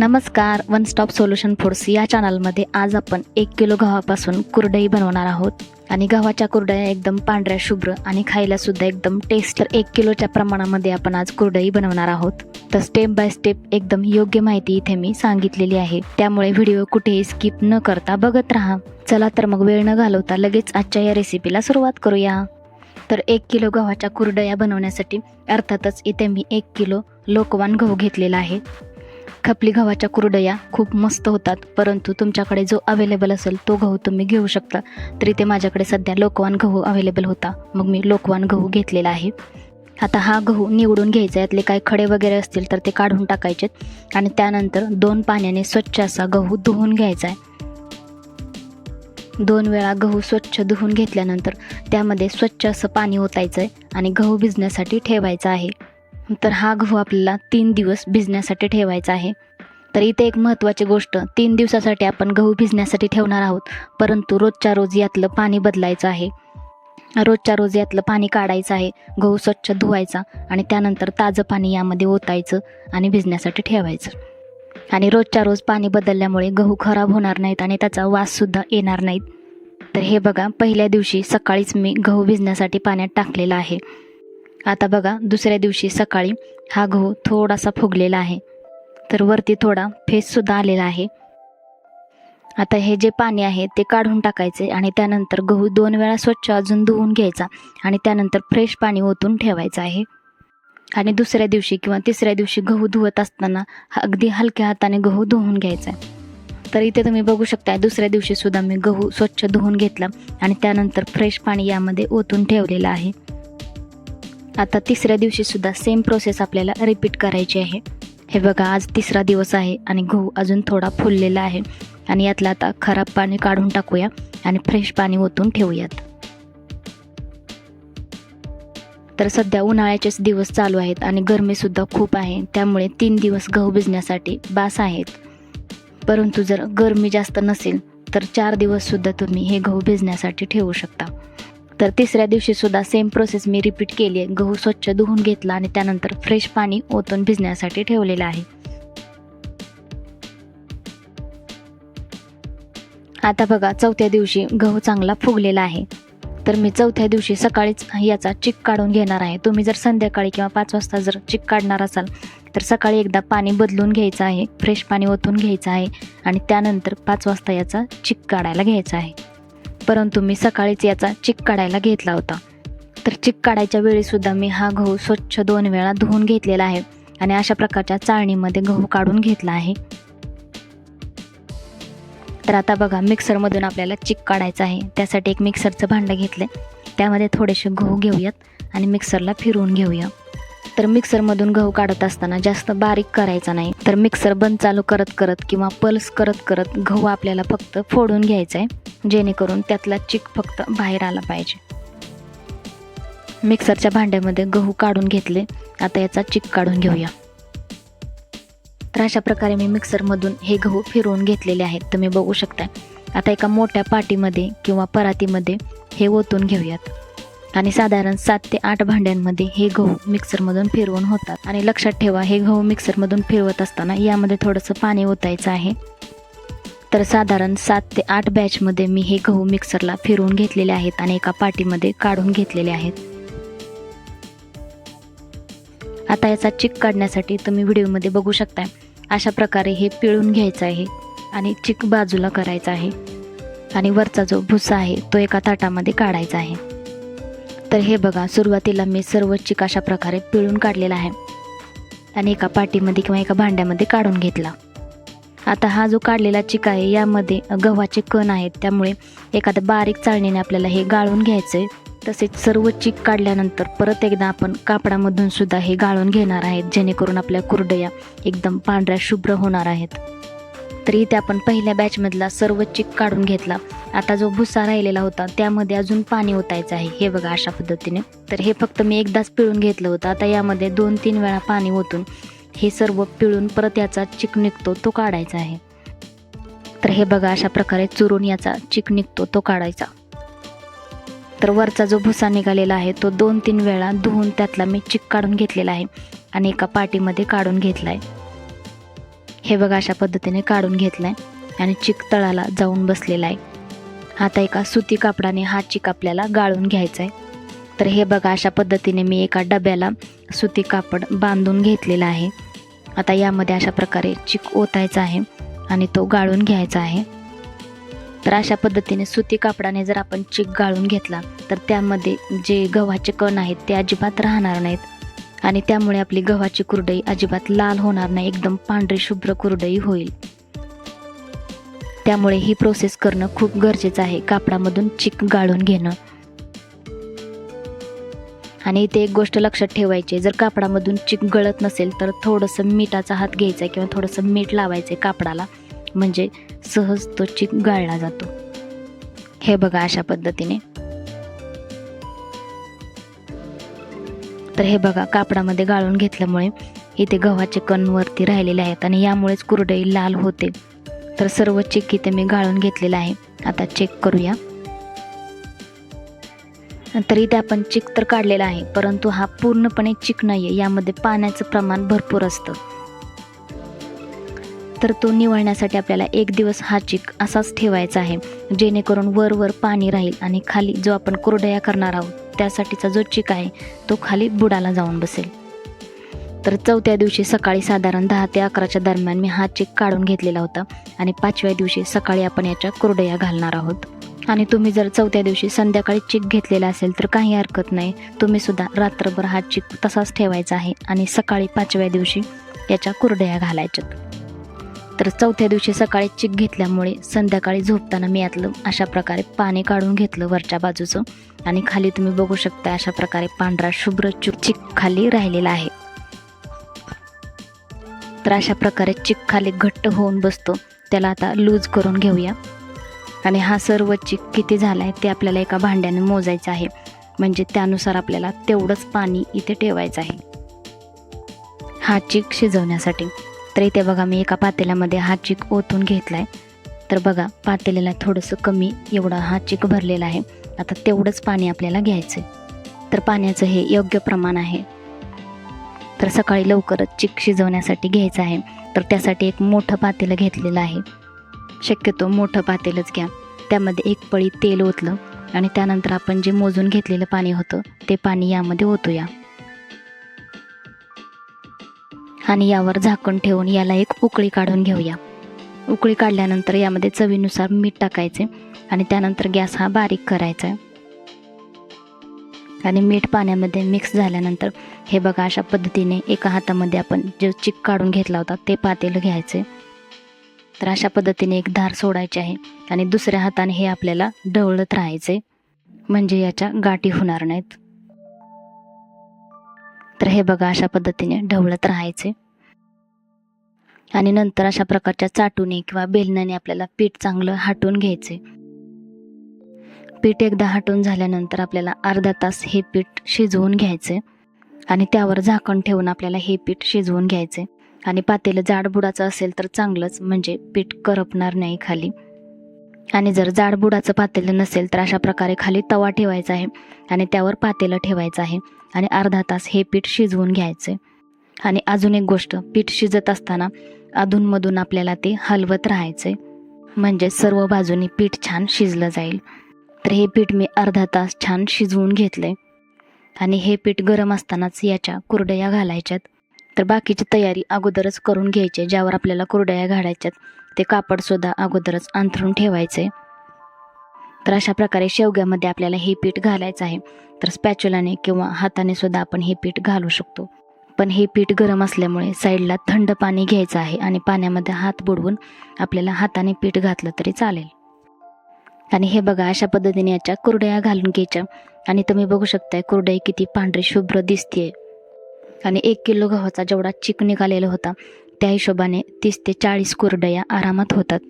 नमस्कार one stop solution foods या चॅनलमध्ये आज आपण एक किलो गव्हापासून कुरडई बनवणार आहोत. आणि गव्हाच्या कुरडया एकदम पांढऱ्या शुभ्र आणि खायला सुद्धा एकदम टेस्ट तर एक किलोच्या प्रमाणामध्ये आपण आज कुरडई बनवणार आहोत. तर स्टेप बाय स्टेप एकदम योग्य माहिती इथे मी सांगितलेली आहे. त्यामुळे व्हिडिओ कुठेही स्किप न करता बघत राहा. चला तर मग वेळ न घालवता लगेच आजच्या या रेसिपीला सुरुवात करूया. तर एक किलो गव्हाच्या कुरडया बनवण्यासाठी अर्थातच इथे मी एक किलो लोकवान गहू घेतलेला आहे. खपली गव्हाच्या कुरडया खूप मस्त होतात परंतु तुमच्याकडे जो अवेलेबल असेल तो गहू तुम्ही घेऊ शकता. तरी ते माझ्याकडे सध्या लोकवान गहू अवेलेबल होता. मग मी लोकवान गहू घेतलेला आहे. आता हा गहू निवडून घ्यायचा यातले काही खडे वगैरे असतील तर ते काढून टाकायचेत. आणि त्यानंतर दोन पाण्याने स्वच्छ असा गहू धुवून घ्यायचा आहे. दोन वेळा गहू स्वच्छ धुवून घेतल्यानंतर त्यामध्ये स्वच्छ असं पाणी ओतायचं आहे आणि गहू भिजण्यासाठी ठेवायचा आहे. तर हा गहू आपल्याला तीन दिवस भिजण्यासाठी ठेवायचा आहे. तर इथे एक महत्त्वाची गोष्ट तीन दिवसासाठी आपण गहू भिजण्यासाठी ठेवणार आहोत परंतु रोजच्या रोज यातलं पाणी बदलायचं आहे. रोजच्या रोज यातलं पाणी काढायचं आहे गहू स्वच्छ धुवायचा आणि त्यानंतर ताजं पाणी यामध्ये ओतायचं आणि भिजण्यासाठी ठेवायचं. आणि रोजच्या रोज पाणी बदलल्यामुळे गहू खराब होणार नाहीत आणि त्याचा वाससुद्धा येणार नाहीत. तर हे बघा पहिल्या दिवशी सकाळीच मी गहू भिजण्यासाठी पाण्यात टाकलेला आहे. आता बघा दुसऱ्या दिवशी सकाळी हा गहू थोडासा फुगलेला आहे. तर वरती थोडा फेससुद्धा आलेला आहे. आता हे जे पाणी आहे ते काढून टाकायचे आणि त्यानंतर गहू दोन वेळा स्वच्छ अजून धुवून घ्यायचा आणि त्यानंतर फ्रेश पाणी ओतून ठेवायचं आहे. आणि दुसऱ्या दिवशी किंवा तिसऱ्या दिवशी गहू धुवत असताना अगदी हलक्या हाताने गहू धुवून घ्यायचा आहे. तर इथे तुम्ही बघू शकता दुसऱ्या दिवशी सुद्धा मी गहू स्वच्छ धुवून घेतला आणि त्यानंतर फ्रेश पाणी यामध्ये ओतून ठेवलेलं आहे. आता तिसऱ्या दिवशी सुद्धा सेम प्रोसेस आपल्याला रिपीट करायची आहे. हे बघा आज तिसरा दिवस आहे आणि गहू अजून थोडा फुललेला आहे. आणि यातलं आता खराब पाणी काढून टाकूया आणि फ्रेश पाणी ओतून ठेवूयात. तर सध्या उन्हाळ्याचेच दिवस चालू आहेत आणि गरमीसुद्धा खूप आहे. त्यामुळे तीन दिवस गहू भिजण्यासाठी बास आहेत. परंतु जर गरमी जास्त नसेल तर चार दिवससुद्धा तुम्ही हे गहू भिजण्यासाठी ठेवू शकता. तर तिसऱ्या दिवशी सुद्धा सेम प्रोसेस मी रिपीट केली. आहे गहू स्वच्छ धुवून घेतला आणि त्यानंतर फ्रेश पाणी ओतून भिजण्यासाठी ठेवलेलं आहे. आता बघा चौथ्या दिवशी गहू चांगला फुगलेला आहे. तर मी चौथ्या दिवशी सकाळीच याचा चिक काढून घेणार आहे. तुम्ही जर संध्याकाळी किंवा पाच वाजता जर चिक काढणार असाल तर सकाळी एकदा पाणी बदलून घ्यायचं आहे फ्रेश पाणी ओतून घ्यायचं आहे आणि त्यानंतर पाच वाजता याचा चिक काढायला घ्यायचा आहे. परंतु मी सकाळीच याचा चिक काढायला घेतला होता. तर चिक काढायच्या वेळीसुद्धा मी हा गहू स्वच्छ दोन वेळा धुवून घेतलेला आहे आणि अशा प्रकारच्या चाळणीमध्ये गहू काढून घेतला आहे. तर आता बघा मिक्सरमधून आपल्याला चिक काढायचं आहे. त्यासाठी एक मिक्सरचं भांडं घेतलं त्यामध्ये थोडेसे गहू घेऊयात आणि मिक्सरला फिरवून घेऊया. तर मिक्सरमधून गहू काढत असताना जास्त बारीक करायचा नाही. तर मिक्सर बंद चालू करत करत किंवा पल्स करत करत गहू आपल्याला फक्त फोडून घ्यायचा आहे जेणेकरून त्यातला चिक फक्त बाहेर आला पाहिजे. मिक्सरच्या भांड्यामध्ये गहू काढून घेतले आता याचा चिक काढून घेऊया. तर अशा प्रकारे मी मिक्सरमधून हे गहू फिरवून घेतलेले आहेत. तुम्ही बघू शकता आता एका मोठ्या पाटीमध्ये किंवा परातीमध्ये हे ओतून घेऊयात. आणि साधारण सात ते आठ भांड्यांमध्ये हे गहू मिक्सरमधून फिरवून होतात. आणि लक्षात ठेवा हे गहू मिक्सरमधून फिरवत असताना यामध्ये थोडंसं पाणी ओतायचं आहे. तर साधारण सात ते आठ बॅचमध्ये मी हे गहू मिक्सरला फिरवून घेतलेले आहेत आणि एका पाटीमध्ये काढून घेतलेले आहेत. आता याचा चिक काढण्यासाठी तुम्ही व्हिडिओमध्ये बघू शकता अशा प्रकारे हे पिळून घ्यायचं आहे आणि चिक बाजूला करायचा आहे. आणि वरचा जो भुसा आहे तो एका ताटामध्ये काढायचा आहे. तर हे बघा सुरुवातीला मी सर्व चिक अशा प्रकारे पिळून काढलेला आहे. आणि एका पाटीमध्ये किंवा एका भांड्यामध्ये काढून घेतला. आता हा जो काढलेला चिक आहे यामध्ये गव्हाचे कण आहेत. त्यामुळे एखाद्या बारीक चाळणीने आपल्याला हे गाळून घ्यायचं आहे तसेच सर्व चिक काढल्यानंतर परत एकदा आपण कापडामधून सुद्धा हे गाळून घेणार आहेत जेणेकरून आपल्या कुरडया एकदम पांढऱ्या शुभ्र होणार आहेत. तर इथे आपण पहिल्या बॅचमधला सर्व चिक काढून घेतला. आता जो भुसा राहिलेला होता त्यामध्ये अजून पाणी ओतायचं आहे. हे बघा अशा पद्धतीने. तर हे फक्त मी एकदाच पिळून घेतलं होतं. आता यामध्ये दोन तीन वेळा पाणी ओतून हे सर्व पिळून परत याचा चिक निघतो तो काढायचा आहे. तर हे बघा अशा प्रकारे चुरून याचा चिक निघतो तो काढायचा. तर वरचा जो भुसा निघालेला आहे तो दोन तीन वेळा धुवून त्यातला मी चिक काढून घेतलेला आहे. आणि एका पाटीमध्ये काढून घेतला आहे हे बघा अशा पद्धतीने काढून घेतलाय आणि चिक तळाला जाऊन बसलेला आहे. आता एका सुती कापडाने हा चिक आपल्याला गाळून घ्यायचा आहे तर हे बघा अशा पद्धतीने मी एका डब्याला सुती कापड बांधून घेतलेला आहे. आता यामध्ये अशा प्रकारे चिक ओतायचा आहे आणि तो गाळून घ्यायचा आहे. तर अशा पद्धतीने सुती कापडाने जर आपण चिक गाळून घेतला तर त्यामध्ये जे गव्हाचे कण आहेत ते अजिबात राहणार नाहीत. आणि त्यामुळे आपली गव्हाची कुरडई अजिबात लाल होणार नाही एकदम पांढरी शुभ्र कुरडई होईल. त्यामुळे ही प्रोसेस करणं खूप गरजेचं आहे कापडामधून चिक गाळून घेणं. आणि इथे एक गोष्ट लक्षात ठेवायची जर कापडामधून चिक गळत नसेल तर थोडंसं मिठाचा हात घ्यायचा किंवा थोडंसं मीठ लावायचं कापडाला म्हणजे सहज तो चिक गाळला जातो. हे बघा अशा पद्धतीने. तर हे बघा कापडामध्ये गाळून घेतल्यामुळे इथे गव्हाचे कण वरती राहिलेले आहेत आणि यामुळेच कुरडई लाल होते. तर सर्व चिक इथे मी गाळून घेतलेलं आहे. आता चेक करूया. तर इथे आपण चिक तर काढलेला आहे परंतु हा पूर्णपणे चिक नाही आहे यामध्ये पाण्याचं प्रमाण भरपूर असतं. तर तो निवळण्यासाठी आपल्याला एक दिवस हा चिक असाच ठेवायचा आहे जेणेकरून वर वर पाणी राहील आणि खाली जो आपण कुरडया करणार आहोत त्यासाठीचा जो चिक आहे तो खाली बुडाला जाऊन बसेल. तर चौथ्या दिवशी सकाळी साधारण दहा ते अकराच्या दरम्यान मी हा चिक काढून घेतलेला होता आणि पाचव्या दिवशी सकाळी आपण याच्या कुरडया घालणार आहोत. आणि तुम्ही जर चौथ्या दिवशी संध्याकाळी चिक घेतलेला असेल तर काही हरकत नाही. तुम्ही सुद्धा रात्रभर हा चिक तसाच ठेवायचा आहे आणि सकाळी पाचव्या दिवशी याच्या कुरडया घालायच्यात. तर चौथ्या दिवशी सकाळी चिक घेतल्यामुळे संध्याकाळी झोपताना मी यातलं अशा प्रकारे पाणी काढून घेतलं वरच्या बाजूचं. आणि खाली तुम्ही बघू शकता अशा प्रकारे पांढरा शुभ्र चुक चिक खाली राहिलेला आहे. तर अशा प्रकारे चिक खाली घट्ट होऊन बसतो. त्याला आता लूज करून घेऊया. आणि हा सर्व चिक किती झाला आहे ते आपल्याला एका भांड्याने मोजायचं आहे. म्हणजे त्यानुसार आपल्याला तेवढंच पाणी इथे ठेवायचं आहे. हा चिक शिजवण्यासाठी. तर इथे बघा मी एका पातेल्यामध्ये हा चिक ओतून घेतला आहे तर बघा पातेल्याला थोडंसं कमी एवढा हा चिक भरलेला आहे. आता तेवढंच पाणी आपल्याला घ्यायचं आहे तर पाण्याचं हे योग्य प्रमाण आहे. तर सकाळी लवकरच चिक शिजवण्यासाठी घ्यायचं आहे. तर त्यासाठी एक मोठं पातेलं घेतलेलं आहे. शक्यतो मोठं पातेलंच घ्या. त्यामध्ये एक पळी तेल ओतलं आणि त्यानंतर आपण जे मोजून घेतलेलं पाणी होतं ते पाणी यामध्ये ओतूया. आणि यावर झाकण ठेवून याला एक उकळी काढून घेऊया. उकळी काढल्यानंतर यामध्ये चवीनुसार मीठ टाकायचे आणि त्यानंतर गॅस हा बारीक करायचा. आहे आणि मीठ पाण्यामध्ये मिक्स झाल्यानंतर हे बघा अशा पद्धतीने एका हातामध्ये आपण जे चिक काढून घेतला होता ते पातेलं घ्यायचे. तर अशा पद्धतीने एक धार सोडायची आहे आणि दुसऱ्या हाताने हे आपल्याला ढवळत राहायचे. म्हणजे याच्या गाठी होणार नाहीत. तर हे बघा अशा पद्धतीने ढवळत राहायचे. आणि नंतर अशा प्रकारच्या चाटूने किंवा बेलण्याने आपल्याला पीठ चांगलं हाटून घ्यायचे. पीठ एकदा हाटून झाल्यानंतर आपल्याला अर्धा तास हे पीठ शिजवून घ्यायचे. आणि त्यावर झाकण ठेवून आपल्याला हे पीठ शिजवून घ्यायचे. आणि पातेलं जाडबुडाचं असेल तर चांगलंच म्हणजे पीठ करपणार नाही खाली. आणि जर जाडबुडाचं पातेलं नसेल तर अशा प्रकारे खाली तवा ठेवायचा आहे. आणि त्यावर पातेलं ठेवायचं आहे. आणि अर्धा तास हे पीठ शिजवून घ्यायचे. आणि अजून एक गोष्ट पीठ शिजत असताना अधूनमधून आपल्याला ते हलवत राहायचे. म्हणजे सर्व बाजूनी पीठ छान शिजलं जाईल. तर हे पीठ मी अर्धा तास छान शिजवून घेतले. आणि हे पीठ गरम असतानाच याच्या कुरडया घालायच्यात. तर बाकीची तयारी अगोदरच करून घ्यायची ज्यावर आपल्याला कुरडया घालायच्यात ते कापडसुद्धा अगोदरच अंथरून ठेवायचे. तर अशा प्रकारे शेवग्यामध्ये आपल्याला हे पीठ घालायचं आहे. तर स्पॅच्युलाने किंवा हाताने सुद्धा आपण हे पीठ घालू शकतो. पण हे पीठ गरम असल्यामुळे साईडला थंड पाणी घ्यायचं आहे आणि पाण्यामध्ये हात बुडवून आपल्याला हाताने पीठ घातलं तरी चालेल. आणि हे बघा अशा पद्धतीने याच्या कुरड्या घालून घ्यायच्या. आणि तुम्ही बघू शकताय कुरडई किती पांढरी शुभ्र दिसते आणि एक किलो गव्हाचा जेवढा चिक निघालेला होता त्या हिशोबाने तीस ते चाळीस कुरडया आरामात होतात.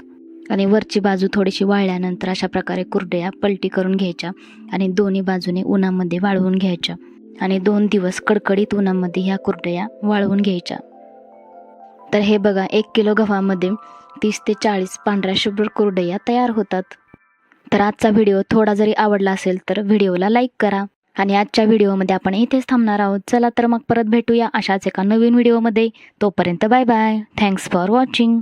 आणि वरची बाजू थोडीशी वाळल्यानंतर अशा प्रकारे कुरडया पलटी करून घ्यायच्या आणि दोन्ही बाजूने उन्हामध्ये वाळवून घ्यायच्या. आणि दोन दिवस कडकडीत उन्हामध्ये ह्या कुरडया वाळवून घ्यायच्या. तर हे बघा एक किलो गव्हामध्ये तीस ते चाळीस पांढऱ्या शुभ्र कुरडया तयार होतात. तर आजचा व्हिडिओ थोडा जरी आवडला असेल तर व्हिडिओला लाईक करा. आणि आजच्या व्हिडिओमध्ये आपण इथेच थांबणार आहोत. चला तर मग परत भेटूया अशाच एका नवीन व्हिडिओमध्ये. तोपर्यंत bye bye. Thanks for watching